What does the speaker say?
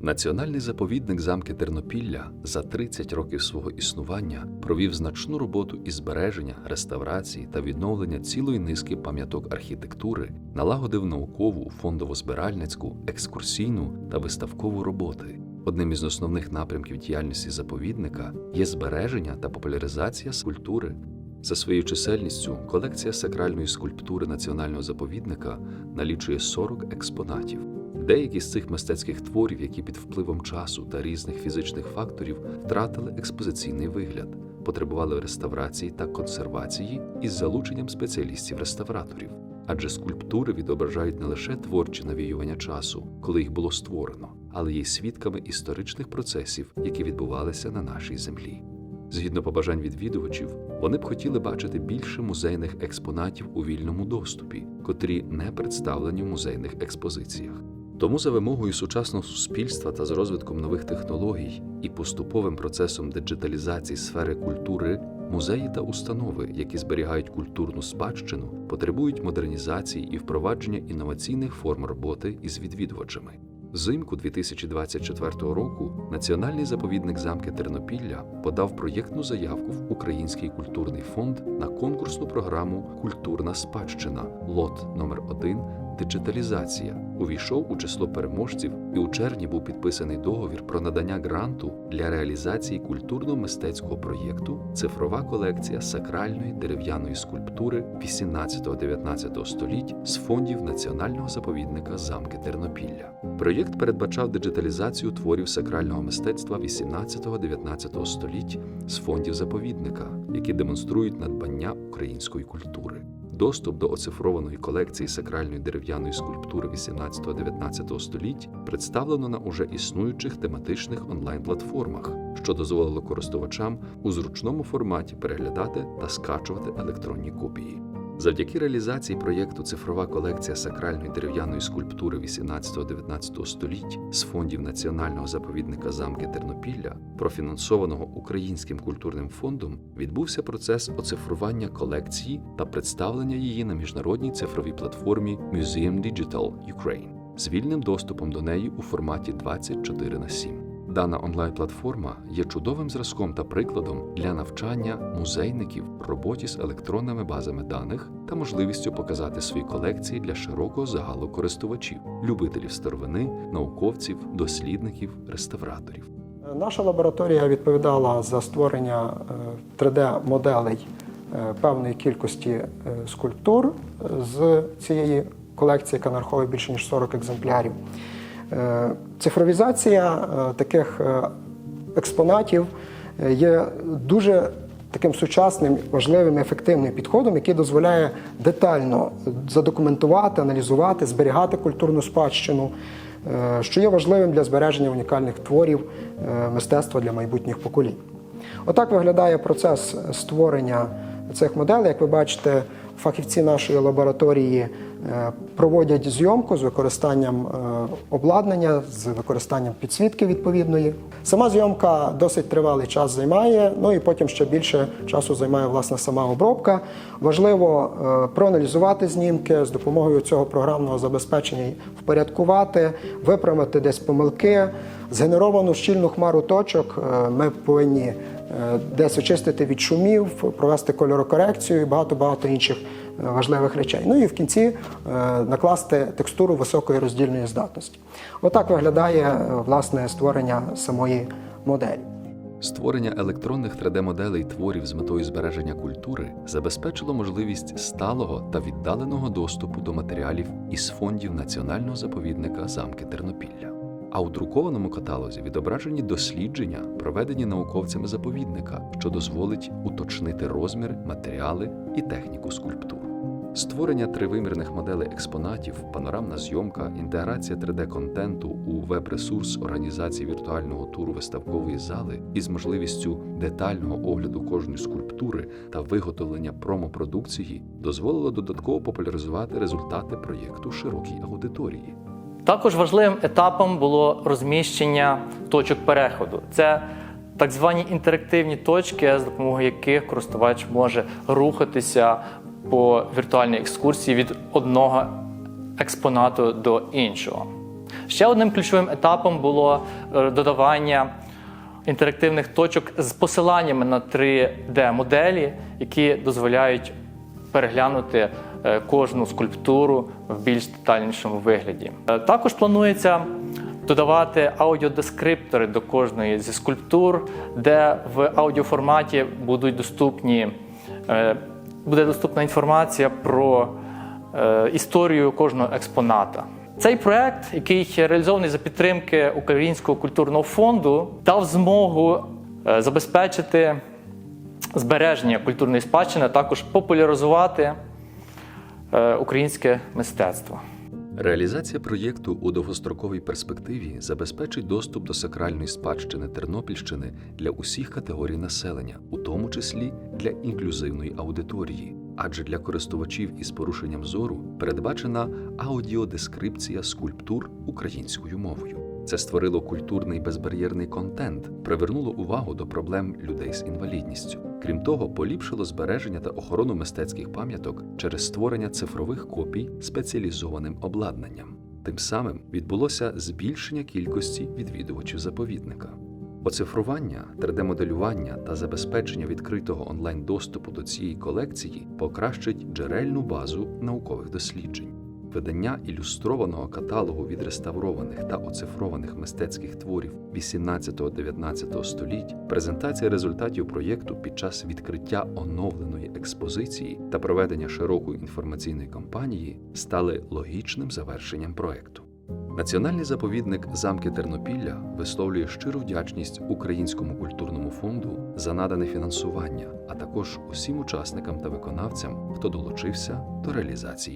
Національний заповідник замки Тернопілля за 30 років свого існування провів значну роботу із збереження, реставрації та відновлення цілої низки пам'яток архітектури, налагодив наукову, фондово-збиральницьку, екскурсійну та виставкову роботи. Одним із основних напрямків діяльності заповідника є збереження та популяризація скульптури. За своєю чисельністю колекція сакральної скульптури національного заповідника налічує 40 експонатів. Деякі з цих мистецьких творів, які під впливом часу та різних фізичних факторів втратили експозиційний вигляд, потребували реставрації та консервації із залученням спеціалістів-реставраторів. Адже скульптури відображають не лише творчі навіювання часу, коли їх було створено, але й свідками історичних процесів, які відбувалися на нашій землі. Згідно побажань відвідувачів, вони б хотіли бачити більше музейних експонатів у вільному доступі, котрі не представлені в музейних експозиціях. Тому за вимогою сучасного суспільства та з розвитком нових технологій і поступовим процесом диджиталізації сфери культури, музеї та установи, які зберігають культурну спадщину, потребують модернізації і впровадження інноваційних форм роботи із відвідувачами. Взимку 2024 року Національний заповідник замки Тернопілля подав проєктну заявку в Український культурний фонд на конкурсну програму Культурна спадщина лот номер 1 Диджиталізація увійшов у число переможців, і у червні був підписаний договір про надання гранту для реалізації культурно-мистецького проєкту Цифрова колекція сакральної дерев'яної скульптури 18-19 століть з фондів Національного заповідника замки Тернопілля. Проєкт передбачав диджиталізацію творів сакрального мистецтва 18-19 століть з фондів заповідника, які демонструють надбання української культури. Доступ до оцифрованої колекції сакральної дерев'яної скульптури 18-19 століть представлено на уже існуючих тематичних онлайн-платформах, що дозволило користувачам у зручному форматі переглядати та скачувати електронні копії. Завдяки реалізації проєкту Цифрова колекція сакральної дерев'яної скульптури 18-19 століть з фондів Національного заповідника замки Тернопілля, профінансованого Українським культурним фондом, відбувся процес оцифрування колекції та представлення її на міжнародній цифровій платформі Museum Digital Ukraine з вільним доступом до неї у форматі 24 на 7. Дана онлайн-платформа є чудовим зразком та прикладом для навчання музейників роботі з електронними базами даних та можливістю показати свої колекції для широкого загалу користувачів, любителів старовини, науковців, дослідників, реставраторів. Наша лабораторія відповідала за створення 3D-моделей е, певної кількості е, скульптур з цієї колекції, яка нараховує більше ніж 40 екземплярів. Е, Цифровізація е, таких е, експонатів є дуже таким сучасним, важливим ефективним підходом, який дозволяє детально задокументувати, аналізувати, зберігати культурну спадщину, що є важливим для збереження унікальних творів мистецтва для майбутніх поколінь. Отак виглядає процес створення цих моделей. Як ви бачите, фахівці нашої лабораторії е, проводять зйомку з використанням е, обладнання, з використанням підсвітки відповідної. Сама зйомка досить тривалий час займає, ну і потім ще більше часу займає власне сама обробка. Важливо е, проаналізувати знімки з допомогою цього програмного забезпечення, впорядкувати, виправити десь помилки. Згенеровану щільну хмару точок ми повинні десь очистити від шумів, провести кольорокорекцію і багато-багато інших е, важливих речей. Ну і в кінці е, накласти текстуру високої роздільної здатності. Отак виглядає е, власне створення самої моделі. Створення електронних 3D-моделей творів з метою збереження культури забезпечило можливість сталого та віддаленого доступу до матеріалів із фондів Національного заповідника замки Тернопілля. А у друкованому каталозі відображені дослідження, проведені науковцями заповідника, що дозволить уточнити розмір, матеріали і техніку скульптур. Створення тривимірних моделей експонатів, панорамна зйомка, інтеграція 3D-контенту у веб-ресурс організації віртуального туру виставкової зали із можливістю детального огляду кожної скульптури та виготовлення промопродукції дозволило додатково популяризувати результати проєкту широкій аудиторії. Також важливим етапом було розміщення точок переходу. Це так звані інтерактивні точки, з допомогою яких користувач може рухатися по віртуальній екскурсії від одного експонату до іншого. Ще одним ключовим етапом було е, додавання інтерактивних точок з посиланнями на 3D-моделі, які дозволяють переглянути кожну скульптуру в більш детальнішому вигляді. Е, Також планується додавати аудіодескриптори до кожної зі скульптур, де в аудіоформаті будуть доступні, е, буде доступна інформація про е, історію кожного експоната. Цей проект, який реалізований за підтримки Українського культурного фонду, дав змогу е, забезпечити збереження культурної спадщини, а також популяризувати е, українське мистецтво. Реалізація проєкту у довгостроковій перспективі забезпечить доступ до сакральної спадщини Тернопільщини для усіх категорій населення, у тому числі для інклюзивної аудиторії. Адже для користувачів із порушенням зору передбачена аудіодескрипція скульптур українською мовою. Це створило культурний безбар'єрний контент, привернуло увагу до проблем людей з інвалідністю. Крім того, поліпшило збереження та охорону мистецьких пам'яток через створення цифрових копій спеціалізованим обладнанням. Тим самим відбулося збільшення кількості відвідувачів заповідника. Оцифрування, 3D-моделювання та забезпечення відкритого онлайн-доступу до цієї колекції покращить джерельну базу наукових досліджень. Видання ілюстрованого каталогу відреставрованих та оцифрованих мистецьких творів 18-19 століть, презентація результатів проєкту під час відкриття оновленої експозиції та проведення широкої інформаційної кампанії стали логічним завершенням проекту. Національний заповідник замки Тернопілля висловлює щиру вдячність Українському культурному фонду за надане фінансування, а також усім учасникам та виконавцям, хто долучився до реалізації